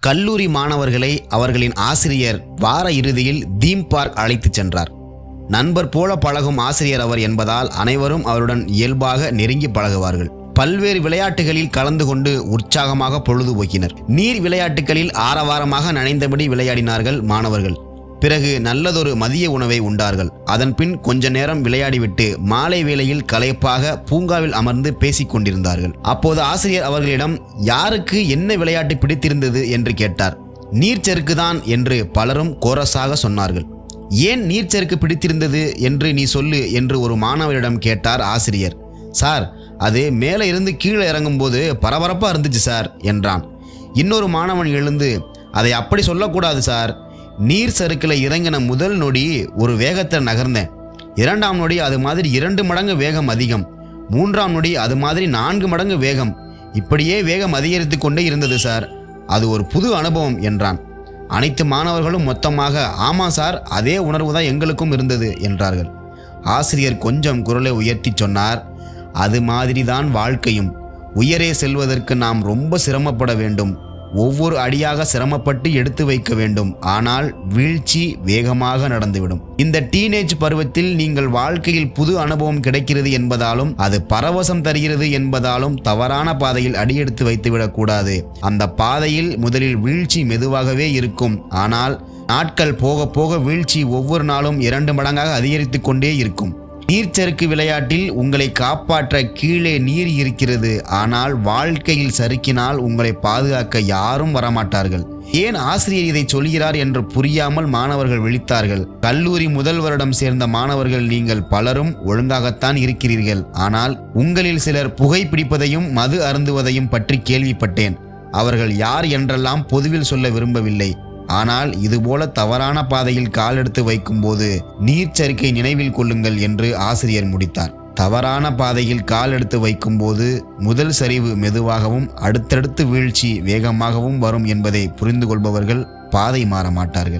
கல்லூரி மாணவர்களை அவர்களின் ஆசிரியர் வார இறுதியில் தீம் பார்க் அழைத்துச் சென்றார். நண்பர் போல பழகும் ஆசிரியர் அவர் என்பதால் அனைவரும் அவருடன் இயல்பாக நெருங்கி பழகுவார்கள். பல்வேறு விளையாட்டுகளில் கலந்து கொண்டு உற்சாகமாக பொழுதுபோக்கினர். நீர் விளையாட்டுகளில் ஆரவாரமாக நனைந்தபடி விளையாடினார்கள் மாணவர்கள். பிறகு நல்லதொரு மதிய உணவை உண்டார்கள். அதன் பின் கொஞ்ச நேரம் விளையாடிவிட்டு மாலை வேளையில் களைப்பாக பூங்காவில் அமர்ந்து பேசிக் கொண்டிருந்தார்கள். அப்போது ஆசிரியர் அவர்களிடம் யாருக்கு என்ன விளையாட்டு பிடித்திருந்தது? என்று கேட்டார். நீர்ச்செருக்குதான் என்று பலரும் கோரஸாக சொன்னார்கள். ஏன் நீர்ச்செருக்கு பிடித்திருந்தது? என்று நீ சொல்லு என்று ஒரு மாணவரிடம் கேட்டார் ஆசிரியர். சார் அது மேலே இருந்து கீழே இறங்கும்போது பரபரப்பாக இருந்துச்சு சார் என்றான். இன்னொரு மாணவன் எழுந்து அதை அப்படி சொல்லக்கூடாது சார் நீர் சறுக்கில் இறங்கின முதல் நொடி ஒரு வேகத்தில் நகர்ந்தேன். இரண்டாம் நொடி அது மாதிரி இரண்டு மடங்கு வேகம் அதிகம். மூன்றாம் நொடி அது மாதிரி நான்கு மடங்கு வேகம். இப்படியே வேகம் அதிகரித்து கொண்டே இருந்தது சார். அது ஒரு புது அனுபவம் என்றான். அனைத்து மாணவர்களும் மொத்தமாக ஆமாம் சார் அதே உணர்வு தான் எங்களுக்கும் இருந்தது என்றார்கள். ஆசிரியர் கொஞ்சம் குரலை உயர்த்தி சொன்னார். அது மாதிரி தான் வாழ்க்கையும். உயரே செல்வதற்கு நாம் ரொம்ப சிரமப்பட வேண்டும். ஒவ்வொரு அடியாக சிரமப்பட்டு எடுத்து வைக்க வேண்டும். ஆனால் வீழ்ச்சி வேகமாக நடந்துவிடும். இந்த டீனேஜ் பருவத்தில் நீங்கள் வாழ்க்கையில் புது அனுபவம் கிடைக்கிறது என்பதாலும் அது பரவசம் தருகிறது என்பதாலும் தவறான பாதையில் அடியெடுத்து வைத்துவிடக்கூடாது அந்த பாதையில் முதலில் வீழ்ச்சி மெதுவாகவே இருக்கும். ஆனால் நாட்கள் போக போக வீழ்ச்சி ஒவ்வொரு நாளும் இரண்டு மடங்காக அதிகரித்து கொண்டே இருக்கும். நீர்ச்சறுக்கு விளையாட்டில் உங்களை காப்பாற்ற கீழே நீர் இருக்கிறது. ஆனால் வாழ்க்கையில் சறுக்கினால் உங்களை பாதுகாக்க யாரும் வரமாட்டார்கள். ஏன் ஆசிரியர் இதை சொல்கிறார் என்று புரியாமல் மாணவர்கள் விழித்தார்கள். கல்லூரி முதல் வருடம் சேர்ந்த மாணவர்கள் நீங்கள் பலரும் ஒழுங்காகத்தான் இருக்கிறீர்கள். ஆனால் உங்களில் சிலர் புகைப்பிடிப்பதையும் மது அருந்துவதையும் பற்றி கேள்விப்பட்டேன். அவர்கள் யார் என்றெல்லாம் பொதுவில் சொல்ல விரும்பவில்லை. ஆனால் இதுபோல தவறான பாதையில் கால் எடுத்து வைக்கும்போது நீர்ச்சரிக்கை நினைவில் கொள்ளுங்கள் என்று ஆசிரியர் முடித்தார். தவறான பாதையில் கால் எடுத்து வைக்கும்போது முதல் சரிவு மெதுவாகவும் அடுத்தடுத்து வீழ்ச்சி வேகமாகவும் வரும் என்பதை புரிந்து கொள்பவர்கள் பாதை மாற மாட்டார்கள்.